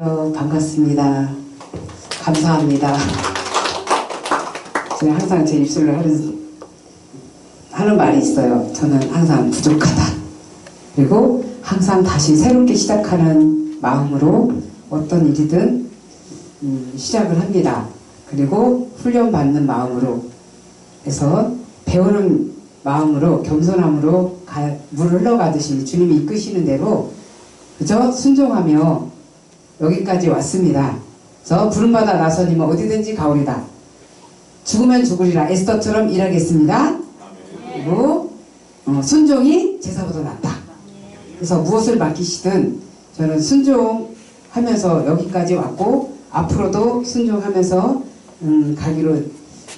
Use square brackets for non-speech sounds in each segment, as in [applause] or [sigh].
어, 반갑습니다. 감사합니다. 제가 항상 제 입술로 하는, 하는 말이 있어요. 저는 항상 부족하다. 그리고 항상 다시 새롭게 시작하는 마음으로 어떤 일이든 음, 시작을 합니다. 그리고 훈련받는 마음으로 해서 배우는 마음으로 겸손함으로 가- 물 흘러가듯이 주님이 이끄시는 대로 그저 순종하며 여기까지 왔습니다. 저 부름받아 나서님은 어디든지 가오리다. 죽으면 죽으리라 에스더처럼 일하겠습니다. 그리고 어, 순종이 제사보다 낫다. 그래서 무엇을 맡기시든 저는 순종하면서 여기까지 왔고 앞으로도 순종하면서 음, 가기로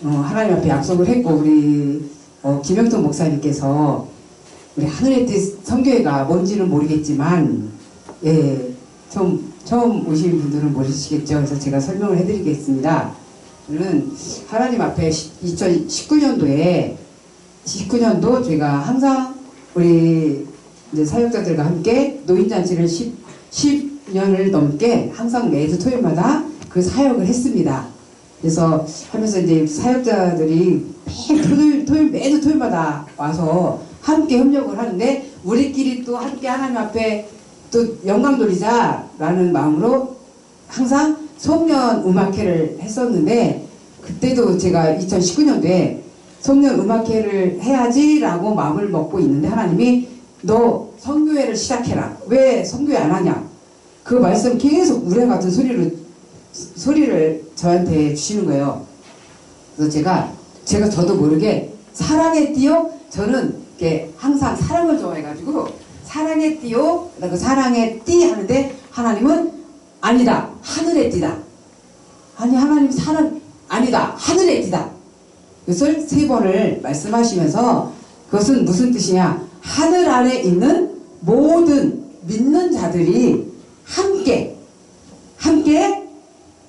어, 하나님 앞에 약속을 했고 우리 어, 김영돈 목사님께서 우리 하늘의 뜻 성교회가 뭔지는 모르겠지만 예, 좀 처음 오신 분들은 모르시겠죠. 그래서 제가 설명을 해드리겠습니다. 저는 하나님 앞에 2019년도에 19년도 제가 항상 우리 사역자들과 함께 노인잔치를 10, 10 년을 넘게 항상 매주 토요일마다 그 사역을 했습니다. 그래서 하면서 이제 사역자들이 매일 토요일, 토요일, 매주 토요일마다 와서 함께 협력을 하는데 우리끼리 또 함께 하나님 앞에 또 영광 돌리자라는 마음으로 항상 송년 음악회를 했었는데 그때도 제가 2019년도에 송년 음악회를 해야지라고 마음을 먹고 있는데 하나님이 너 성교회를 시작해라. 왜 성교회 안 하냐? 그 말씀 계속 우레 같은 소리를 소리를 저한테 주시는 거예요. 그래서 제가 제가 저도 모르게 사랑에 뛰어 저는 이렇게 항상 사랑을 좋아해가지고 사랑에 뛰어 그리고 사랑에 뛰 하는데 하나님은 아니다. 하늘에 뛰다. 아니 하나님 사랑 아니다. 하늘에 뛰다. 그것을 세 번을 말씀하시면서 그것은 무슨 뜻이냐? 하늘 아래 있는 모든 믿는 자들이 함께 함께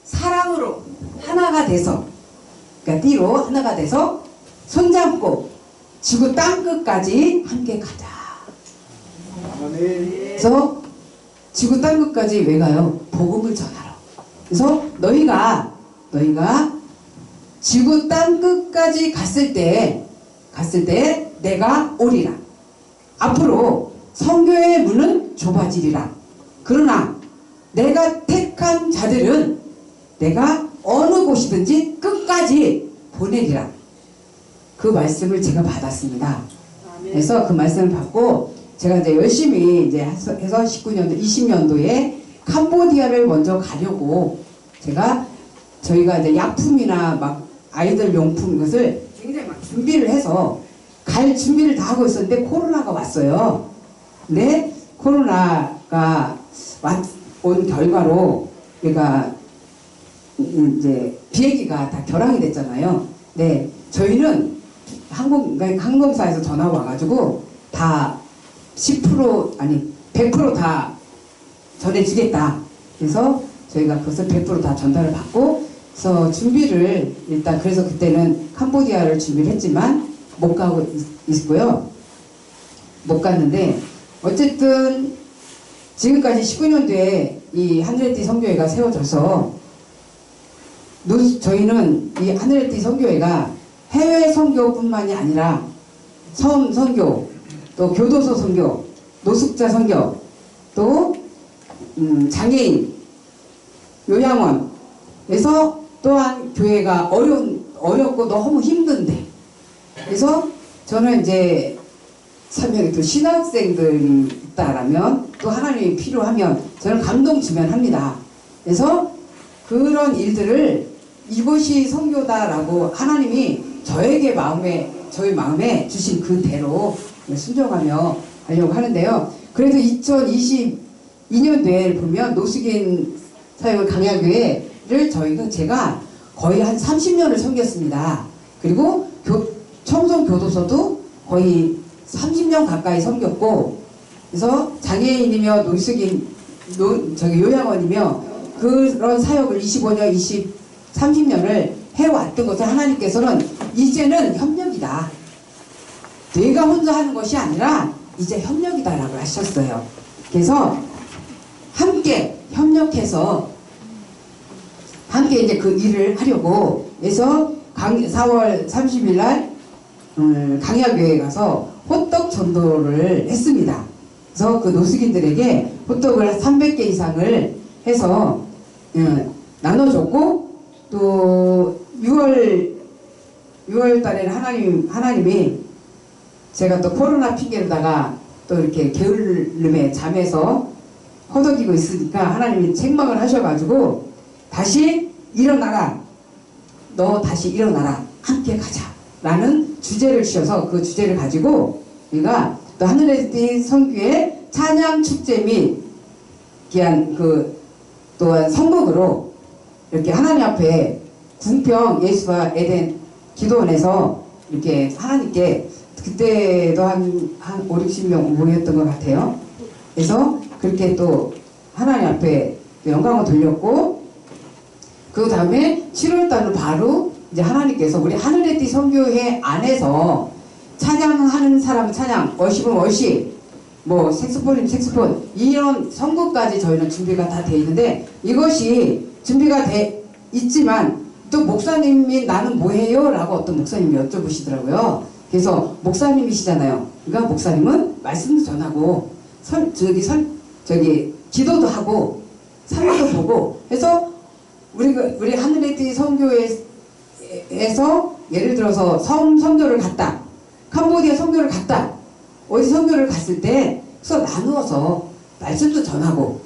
사랑으로 하나가 돼서 그러니까 띠로 하나가 돼서 손잡고 지구 땅 끝까지 함께 가자. 그래서 지구 땅 끝까지 왜 가요? 복음을 전하러. 그래서 너희가 너희가 지구 땅 끝까지 갔을 때 갔을 때 내가 오리라. 앞으로 성교의 문은 좁아지리라. 그러나 내가 택한 자들은 내가 어느 곳이든지 끝까지 보내리라. 그 말씀을 제가 받았습니다. 그래서 그 말씀을 받고 제가 이제 열심히 이제 해서 해서 19년도, 20년도에 캄보디아를 먼저 가려고 제가 저희가 이제 약품이나 막 아이들 용품 이것을 굉장히 막 준비를 해서 갈 준비를 다 하고 있었는데 코로나가 왔어요. 근데 코로나가 왔- 온 결과로 음, 이제 비행기가 다 결항이 됐잖아요. 네, 저희는 항공 그러니까 항공사에서 전화 와가지고 다 10% 아니 100%다 전해주겠다. 그래서 저희가 그것을 100%다 전달을 받고 그래서 준비를 일단 그래서 그때는 캄보디아를 준비를 했지만 못 가고 있, 있고요. 못 갔는데 어쨌든 지금까지 19년도에 이 하늘의 띠 성교회가 세워져서 노- 저희는 이 하늘의 띠 성교회가 해외 선교뿐만이 아니라 섬 선교, 또 교도소 선교, 노숙자 선교, 또 음, 장애인, 요양원에서 또한 교회가 어려운 어렵고 너무 힘든데 그래서 저는 이제 참여기 또 신학생들이 있다라면 또 하나님이 필요하면 저는 감동 주면 합니다. 그래서 그런 일들을 이곳이 성교다라고 하나님이 저에게 마음에 저희 마음에 주신 그대로 순종하며 하려고 하는데요. 그래도 2022년도에 보면 노숙인 사역을 강야교회를 저희가 제가 거의 한 30년을 섬겼습니다. 그리고 교, 청송 교도소도 거의 30년 가까이 섬겼고 그래서 장애인이며 노숙인 노, 저기 요양원이며 그런 사역을 25년, 20, 30년을 해왔던 것을 하나님께서는 이제는 협력이다. 내가 혼자 하는 것이 아니라 이제 협력이다라고 하셨어요. 그래서 함께 협력해서 함께 이제 그 일을 하려고 해서 강, 4월 30일 날 음, 강야교에 가서 호떡 전도를 했습니다. 그래서 그 노숙인들에게 호떡을 300개 이상을 해서 음, 나눠줬고 또 6월 6월 달에는 하나님 하나님이 제가 또 코로나 핑계로다가 또 이렇게 게을름에 잠에서 허덕이고 있으니까 하나님이 책망을 하셔가지고 다시 일어나라. 너 다시 일어나라. 함께 가자. 라는 주제를 주셔서 그 주제를 가지고 우리가 또 하늘에 뛴 성교의 찬양 축제 및 귀한 그 또한 성목으로 이렇게 하나님 앞에 궁평 예수와 에덴 기도원에서 이렇게 하나님께 그때도 한, 한 5, 60명 모였던 것 같아요. 그래서 그렇게 또 하나님 앞에 영광을 돌렸고 그 다음에 7월달은 바로 이제 하나님께서 우리 하늘의 띠 성교회 안에서 찬양하는 사람은 찬양, 워십은 워십, 뭐 색소폰이면 색소폰 이런 선거까지 저희는 준비가 다 돼 있는데 이것이 준비가 돼 있지만 또 목사님이 나는 뭐해요? 라고 어떤 목사님이 여쭤보시더라고요. 그래서 목사님이시잖아요. 그러니까 목사님은 말씀도 전하고 설 저기 설 저기 기도도 하고 사람도 보고 그래서 우리 그- 우리 하늘의 띠 선교회에서 예를 들어서 섬 선교를 갔다 캄보디아 선교를 갔다 어디 선교를 갔을 때 그래서 나누어서 말씀도 전하고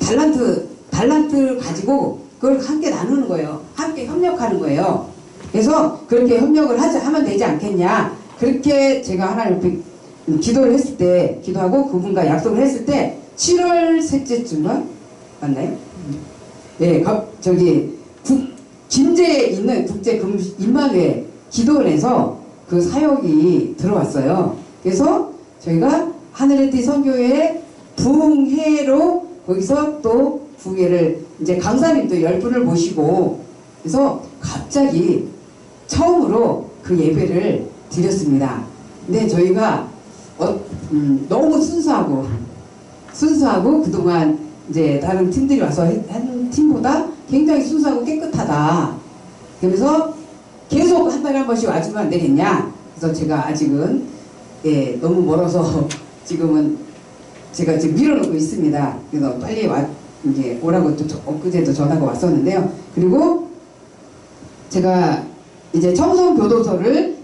달란트 달란트를 가지고 그걸 함께 나누는 거예요. 함께 협력하는 거예요. 그래서 그렇게 협력을 하자 하면 되지 않겠냐. 그렇게 제가 하나님 기도를 했을 때 기도하고 그분과 약속을 했을 때 7월 셋째쯤가 맞나요? 네, 가- 저기 국, 김제에 있는 국제 금 임마누엘 기도원에서 그 사역이 들어왔어요. 그래서 저희가 하늘의 띠 선교회 부흥회로 거기서 또 부흥회를 이제 강사님도 열 분을 모시고 그래서 갑자기 처음으로 그 예배를 드렸습니다. 근데 저희가 어, 음, 너무 순수하고 순수하고 그동안 이제 다른 팀들이 와서 한- 한 팀보다 굉장히 순수하고 깨끗하다. 그러면서 계속 한 달에 한 번씩 와주면 안 되겠냐. 그래서 제가 아직은 예, 너무 멀어서 [laughs] 지금은 제가 지금 밀어놓고 있습니다. 그래서 빨리 와 이제 오라고 또 저- 엊그제도 전화가 왔었는데요. 그리고 제가 이제 청송 교도소를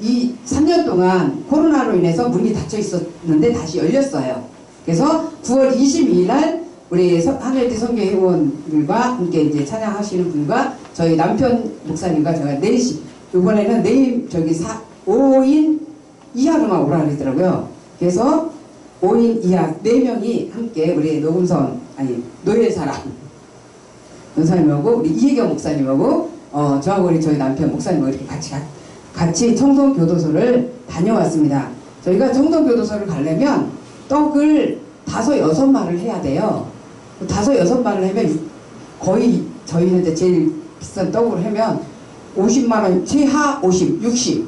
이 3년 동안 코로나로 인해서 문이 닫혀 있었는데 다시 열렸어요. 그래서 9월 22일 날 우리 서- 하늘띠 성교 회원들과 함께 이제 찬양하시는 분과 저희 남편 목사님과 제가 넷이 이번에는 내일 저기 사 5인 이하로만 오라 그러더라고요. 그래서 5인 이하 4명이 함께 우리 노금선 아니 노예사랑 연사님하고 우리 이혜경 목사님하고 어 저하고 우리 저희 남편 목사님하고 이렇게 같이 가- 같이 청송교도소를 다녀왔습니다. 저희가 청송교도소를 가려면 떡을 다섯 여섯 마를 해야 돼요. 그 다섯 여섯 마를 하면 유- 거의 저희는 이제 제일 비싼 떡으로 하면 50만 원 최하 50, 60.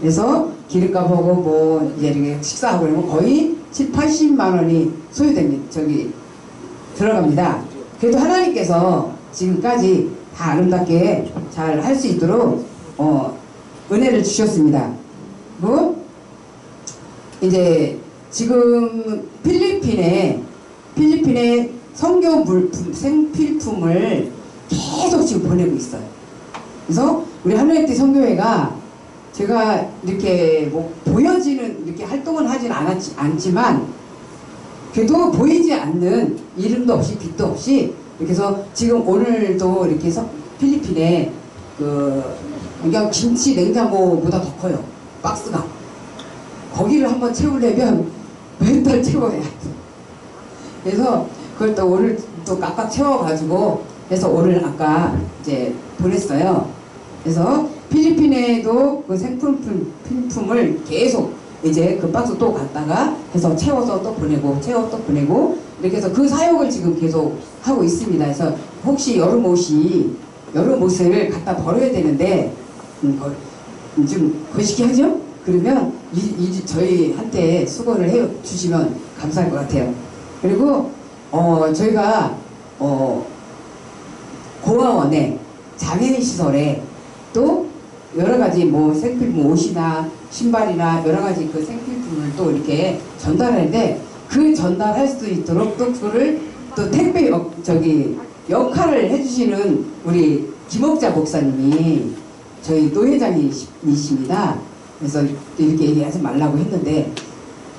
그래서 기름값하고 뭐 이제 이렇게 식사하고 이러면 거의 7, 80만 원이 소요됩니다. 저기 들어갑니다. 그래도 하나님께서 지금까지 다 아름답게 잘 할 수 있도록 어, 은혜를 주셨습니다. 그리고 이제 지금 필리핀에 필리핀에 성교 물품 생필품을 계속 지금 보내고 있어요. 그래서 우리 하늘의 띠 성교회가 제가 이렇게 뭐 보여지는 이렇게 활동을 하진 않았지, 않지만 그래도 보이지 않는 이름도 없이 빛도 없이 해서 지금 오늘도 이렇게 서- 필리핀에 그 그냥 김치 냉장고보다 더 커요. 박스가. 거기를 한번 채우려면 [laughs] 맨날 채워야 돼. 그래서 그걸 또 오늘 또 깍깍 채워가지고 해서 오늘 아까 이제 보냈어요. 그래서 필리핀에도 그 생필품 필품을 계속 이제 그 박스 또 갖다가 해서 채워서 또 보내고 채워 또 보내고 이렇게 해서 그 사역을 지금 계속 하고 있습니다. 그래서 혹시 여름 옷이 여름 옷을 갖다 버려야 되는데 음, 거- 음, 좀 거시기 하죠? 그러면 이, 이 저희한테 수고를 해 주시면 감사할 것 같아요. 그리고 어, 저희가, 어, 고아원에, 장애인 시설에 또 여러 가지 뭐 생필품 옷이나 신발이나 여러 가지 그 생필품을 또 이렇게 전달하는데 그 전달할 수 있도록 또 그거를 또 택배 역, 저기 역할을 해주시는 우리 김옥자 목사님이 저희 노회장이십니다. 그래서 이렇게 얘기하지 말라고 했는데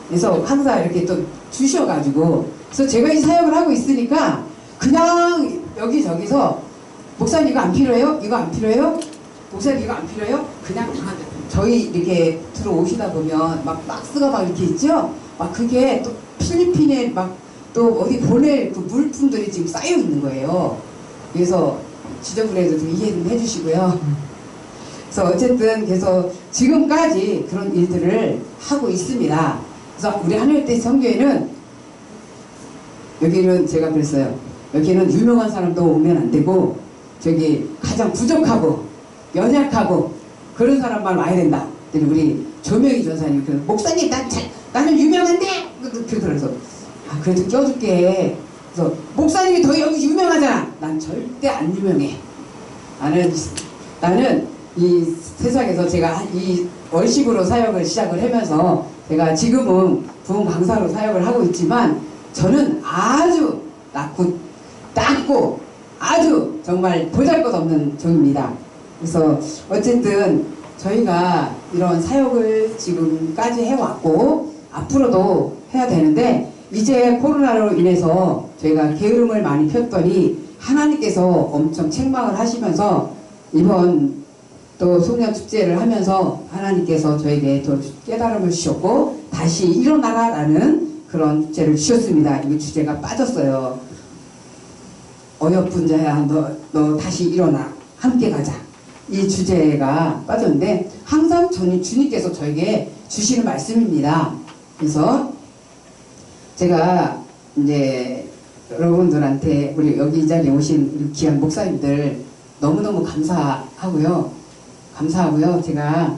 그래서 항상 이렇게 또 주셔가지고 그래서 제가 이 사역을 하고 있으니까 그냥 여기저기서 목사님 이거 안 필요해요? 이거 안 필요해요? 이거 안 필요해요? 그냥 다 저희 이렇게 들어오시다 보면 막 박스가 막 이렇게 있죠? 막 그게 또 필리핀에 막 또 어디 보낼 그 물품들이 지금 쌓여 있는 거예요. 그래서 지저분해도 좀 이해 좀 해주시고요. 그래서 어쨌든 그래서 지금까지 그런 일들을 하고 있습니다. 그래서 우리 하늘의 성교회는 여기는 제가 그랬어요. 여기는 유명한 사람도 오면 안 되고 저기 가장 부족하고 연약하고 그런 사람만 와야 된다. 우리 조명희 전사님 그 목사님 난 잘, 나는 유명한데 그러면서 아 그래도 껴줄게. 그래서 목사님이 더 여기 유명하잖아. 난 절대 안 유명해. 나는 나는 이 세상에서 제가 이 월식으로 사역을 시작을 하면서 제가 지금은 부흥 강사로 사역을 하고 있지만 저는 아주 낮고 낮고 아주 정말 보잘것없는 종입니다. 그래서 어쨌든 저희가 이런 사역을 지금까지 해왔고 앞으로도 해야 되는데 이제 코로나로 인해서 저희가 게으름을 많이 폈더니 하나님께서 엄청 책망을 하시면서 이번 또 송년 축제를 하면서 하나님께서 저에게 또 깨달음을 주셨고 다시 일어나라라는 그런 축제를 주셨습니다. 이 주제가 빠졌어요. 어여쁜 자야 너, 너 다시 일어나 함께 가자 이 주제가 빠졌는데 항상 저는 주님께서 저에게 주시는 말씀입니다. 그래서 제가 이제 여러분들한테 우리 여기 이 자리에 오신 우리 귀한 목사님들 너무너무 감사하고요. 감사하고요. 제가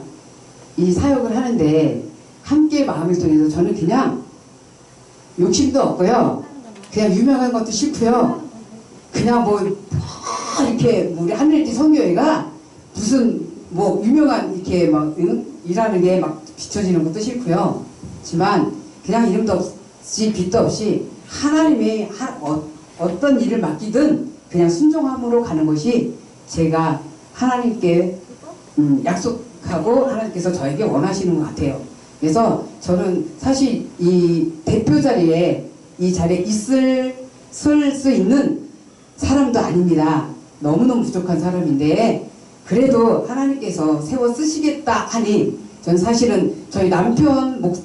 이 사역을 하는데 함께 마음을 통해서 저는 그냥 욕심도 없고요. 그냥 유명한 것도 싫고요. 그냥 뭐 아, 이렇게 뭐 우리 하늘지 성교회가 무슨 뭐 유명한 이렇게 막 응? 일하는 게 막 비춰지는 것도 싫고요. 하지만 그냥 이름도 없이 빛도 없이 하나님이 하, 어, 어떤 일을 맡기든 그냥 순종함으로 가는 것이 제가 하나님께 음, 약속하고 하나님께서 저에게 원하시는 것 같아요. 그래서 저는 사실 이 대표 자리에 이 자리에 있을 쓸수 있는 사람도 아닙니다. 너무너무 부족한 사람인데 그래도 하나님께서 세워 쓰시겠다 하니 전 사실은 저희 남편 목,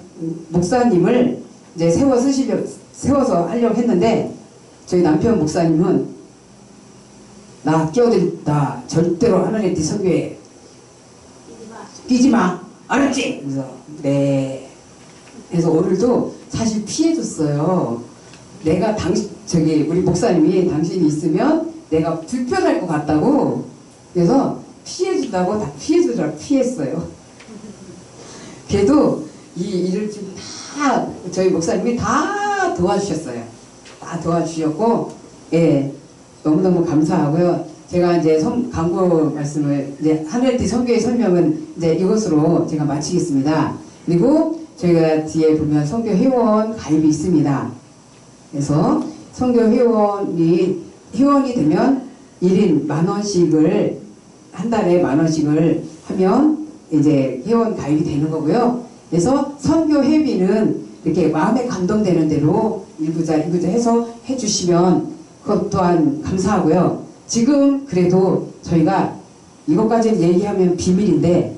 목사님을 이제 세워 쓰시려 세워서 하려고 했는데 저희 남편 목사님은 나 끼어들다 절대로 하나님 께 선교에 뛰지 마 알았지? 그래서 네 그래서 오늘도 사실 피해줬어요. 내가 당신 저기 우리 목사님이 당신이 있으면 내가 불편할 것 같다고 그래서 피해준다고 다 피해주라 피했어요. 걔도 이 일을 지금 다 저희 목사님이 다 도와주셨어요. 다 도와주셨고 예 너무너무 감사하고요. 제가 이제 성, 광고 말씀을 이제 하늘티 성교의 설명은 이제 이것으로 제가 마치겠습니다. 그리고 저희가 뒤에 보면 성교 회원 가입이 있습니다. 그래서 성교 회원이 회원이 되면 1인 만 원씩을 한 달에 만 원씩을 하면 이제 회원 가입이 되는 거고요. 그래서 선교 회비는 이렇게 마음에 감동되는 대로 일부자 일부자 해서 해주시면 그것 또한 감사하고요. 지금 그래도 저희가 이것까지 얘기하면 비밀인데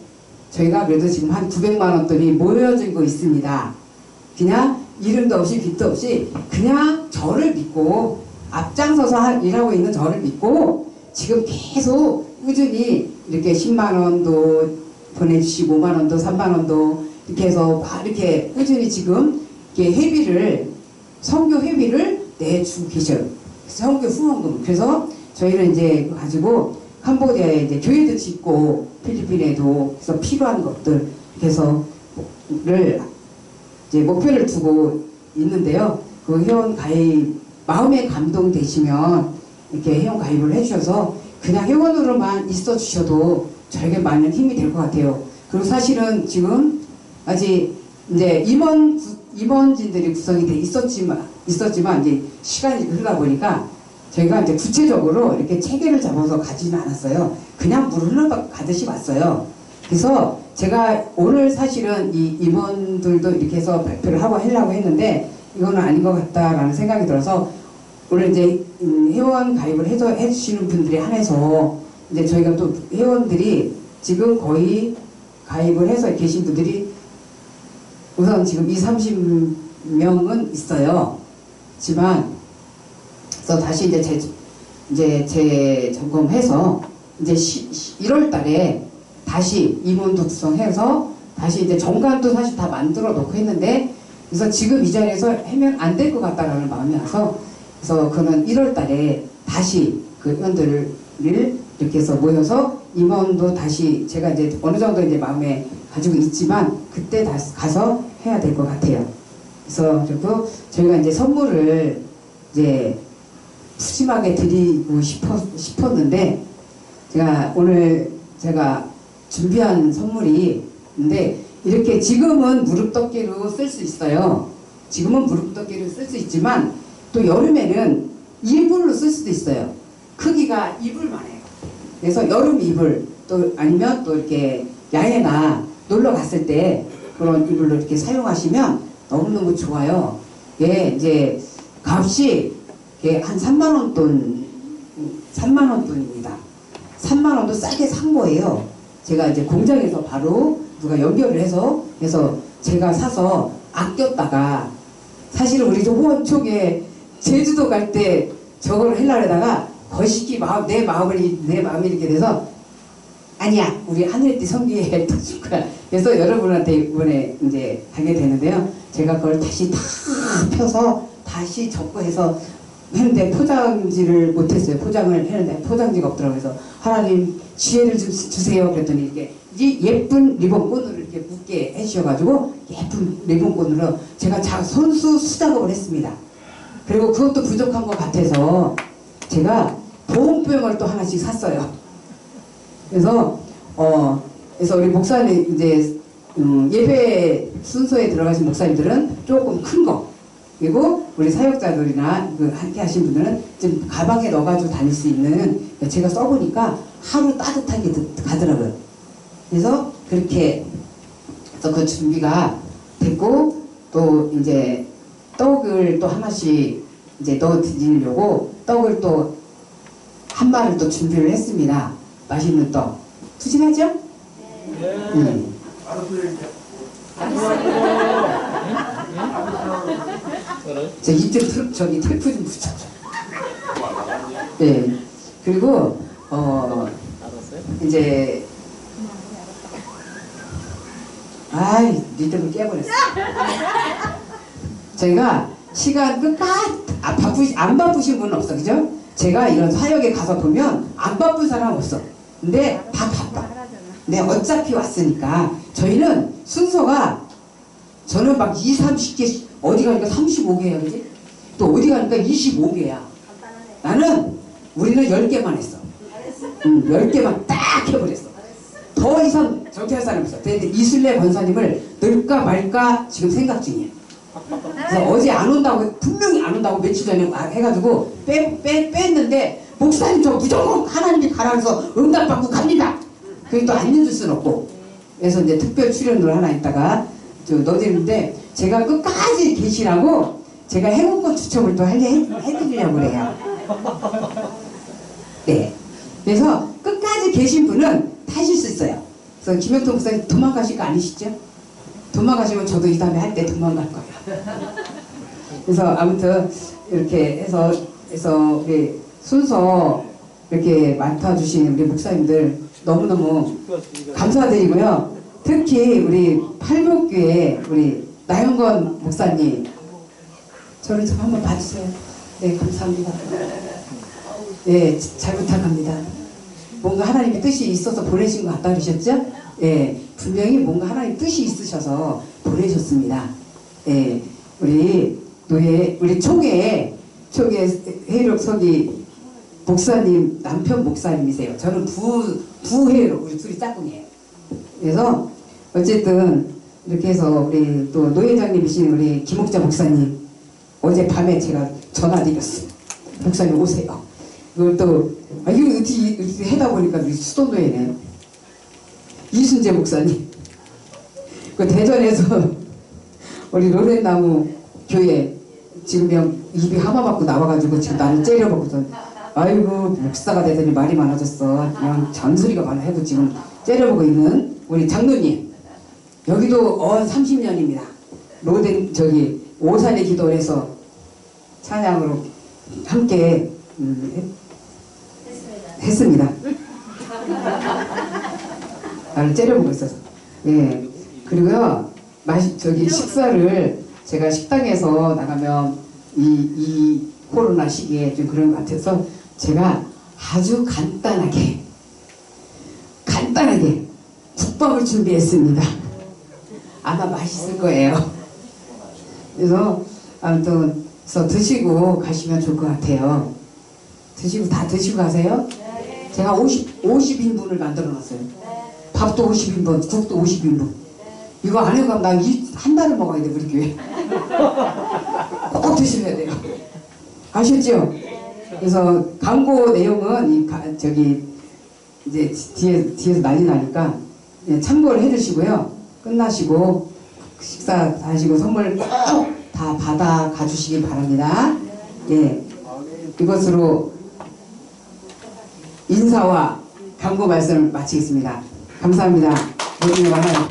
저희가 그래도 지금 한 900만 원 돈이 모여지고 있습니다. 그냥 이름도 없이 빛도 없이 그냥 저를 믿고 앞장서서 하- 일하고 있는 저를 믿고 지금 계속 꾸준히 이렇게 10만 원도 보내주시고 5만 원도 3만 원도 이렇게 해서 막 이렇게 꾸준히 지금 이렇게 회비를 성교 회비를 내주고 계셔요. 성교 후원금. 그래서 저희는 이제 가지고 캄보디아에 이제 교회도 짓고 필리핀에도 그래서 필요한 것들 그래서를 이제 목표를 두고 있는데요. 그 회원 가입 마음에 감동되시면 이렇게 회원 가입을 해주셔서 그냥 회원으로만 있어 주셔도 저에게 많은 힘이 될 것 같아요. 그리고 사실은 지금 아직 이제 임원 구- 임원진들이 구성이 돼 있었지만 있었지만 이제 시간이 흐르다 보니까 저희가 이제 구체적으로 이렇게 체계를 잡아서 가지는 않았어요. 그냥 물 흘러가듯이 왔어요. 그래서 제가 오늘 사실은 이 임원들도 이렇게 해서 발표를 하고 하려고 했는데 이거는 아닌 것 같다라는 생각이 들어서 오늘 이제 음, 회원 가입을 해서 해주시는 분들이 한해서 이제 저희가 또 회원들이 지금 거의 가입을 해서 계신 분들이 우선 지금 2, 30명은 있어요. 지만 그래서 다시 이제 재 이제 재점검해서 이제 1월 달에 다시 임원도 구성해서 다시 이제 정관도 사실 다 만들어 놓고 했는데 그래서 지금 이 자리에서 하면 안 될 것 같다라는 마음이 와서 그래서 그는 1월 달에 다시 그 의원들을 이렇게 해서 모여서 임원도 다시 제가 이제 어느 정도 이제 마음에 가지고 있지만 그때 다시 가서 해야 될 것 같아요. 그래서 그리고 저희가 이제 선물을 이제 푸짐하게 드리고 싶었, 싶었는데 제가 오늘 제가 준비한 선물이 있는데 이렇게 지금은 무릎 덮개로 쓸 수 있어요. 지금은 무릎 덮개로 쓸 수 있지만 또 여름에는 이불로 쓸 수도 있어요. 크기가 이불만 해요. 그래서 여름 이불 또 아니면 또 이렇게 야외나 놀러 갔을 때 그런 이불로 이렇게 사용하시면 너무너무 좋아요. 예, 이제 값이 이게 한 3만 원 돈, 3만 원 돈입니다. 3만 원도 싸게 산 거예요. 제가 이제 공장에서 바로 누가 연결을 해서 해서 제가 사서 아꼈다가 사실은 우리 저 호원 쪽에 제주도 갈 때 저거를 하려다가 거시기 마음 내 마음을 내 마음이 이렇게 돼서 아니야 우리 하늘띠 성기에 [laughs] 떠줄 거야. 그래서 여러분한테 이번에 이제 가게 되는데요. 제가 그걸 다시 다 펴서 다시 접고 해서 했는데 포장지를 못했어요. 포장을 했는데 포장지가 없더라고요. 그래서 하나님 지혜를 좀 주세요. 그랬더니 이렇게 이 예쁜 리본끈으로 이렇게 묶게 해주셔가지고 예쁜 리본끈으로 제가 자, 손수 수작업을 했습니다. 그리고 그것도 부족한 것 같아서 제가 보온병을 또 하나씩 샀어요. 그래서 어 그래서 우리 목사님 이제 음, 예배 순서에 들어가신 목사님들은 조금 큰 거. 그리고 우리 사역자들이나 그 함께 하신 분들은 좀 가방에 넣어가지고 다닐 수 있는 제가 써보니까 하루 따뜻하게 드- 가더라고요. 그래서 그렇게 그래서 그 준비가 됐고 또 이제 떡을 또 하나씩 이제 넣어 드리려고 떡을 또 한 마리를 또 준비를 했습니다. 맛있는 떡. 푸짐하죠? 음. 저 입좀 틀, 저기 텔프 좀 붙여줘. 네. 그리고 어 이제 아이 리듬을 깨버렸어. 저희가 시간 끝까지 아, 바쁘시 안 바쁘신 분은 없어, 그죠? 제가 이런 사역에 가서 보면 안 바쁜 사람 없어. 근데 다 바빠. 근데 어차피 왔으니까 저희는 순서가 저는 막 2, 30개 어디 가니까 35개야 그지? 또 어디 가니까 25개야 나는 우리는 10개만 했어 응, 10개만 딱 해버렸어 더 이상 저렇게 할 사람 없어 근데 이순례 권사님을 넣을까 말까 지금 생각 중이야 그래서 어제 안 온다고 분명히 안 온다고 며칠 전에 막 해가지고 빼, 빼, 뺐는데 목사님 저 무조건 하나님이 가라서 응답받고 갑니다 그게 또안 늦을 수는 없고 그래서 이제 특별 출연을 하나 있다가 저 넣어드리는데 제가 끝까지 계시라고 제가 해운권 추첨을 또 하려 해- 해드리려고 그래요. 네. 그래서 끝까지 계신 분은 타실 수 있어요. 그래서 김영통 목사님 도망가실 거 아니시죠? 도망가시면 저도 이 다음에 할 때 도망갈 거예요. 그래서 아무튼 이렇게 해서 해서 우리 순서 이렇게 맡아주신 우리 목사님들 너무너무 감사드리고요. 특히 우리 팔복교회 우리 나영건 목사님 저를 좀 한번 봐주세요. 네 감사합니다. 네 잘 부탁합니다. 뭔가 하나님의 뜻이 있어서 보내신 것 같다 그러셨죠? 예, 분명히 뭔가 하나님 뜻이 있으셔서 보내셨습니다. 예, 우리 노예, 우리 총회 저기 해력석이 목사님 남편 목사님이세요. 저는 부 부해로 우리 둘이 짝꿍이에요. 그래서 어쨌든 이렇게 해서 우리 또 노회장님이신 우리 김옥자 목사님 어제 밤에 제가 전화 드렸어요. 목사님 오세요. 이걸 또 아, 이거 어떻게, 어떻게 해다 보니까 우리 수도노예네. 이순재 목사님. 그 대전에서 [laughs] 우리 로렌나무 교회 지금 그냥 입이 하마 맞고 나와가지고 지금 나를 째려보거든. 아이고 목사가 되더니 말이 많아졌어. 그냥 잔소리가 많아 해도 지금 째려보고 있는 우리 장로님. 여기도 언 30년입니다. 로덴 저기 오산에 기도해서 찬양으로 함께 음, 했- 했습니다. 나를 째려보고 있어서. 예. 그리고요, 마시, 저기 식사를 제가 식당에서 나가면 이, 이 코로나 시기에 좀 그런 것 같아서 제가 아주 간단하게, 간단하게 국밥을 준비했습니다. 아마 맛있을 거예요. 그래서 아무튼 드시고 가시면 좋을 것 같아요. 드시고 다 드시고 가세요. 제가 50, 50인분을 만들어 놨어요. 밥도 50인분, 국도 50인분. 이거 안 해가면 나한 달을 먹어야 돼, 우리 교회. 꼭 드셔야 돼요. 아셨죠? 그래서 광고 내용은 이 가- 저기 이제 뒤에 뒤에서 난리 나니까 예, 참고를 해 주시고요. 끝나시고 식사 다 하시고 선물 꼭 다 받아 가주시기 바랍니다. 예, 이것으로 인사와 광고 말씀을 마치겠습니다. 감사합니다. 모든 걸 하나요.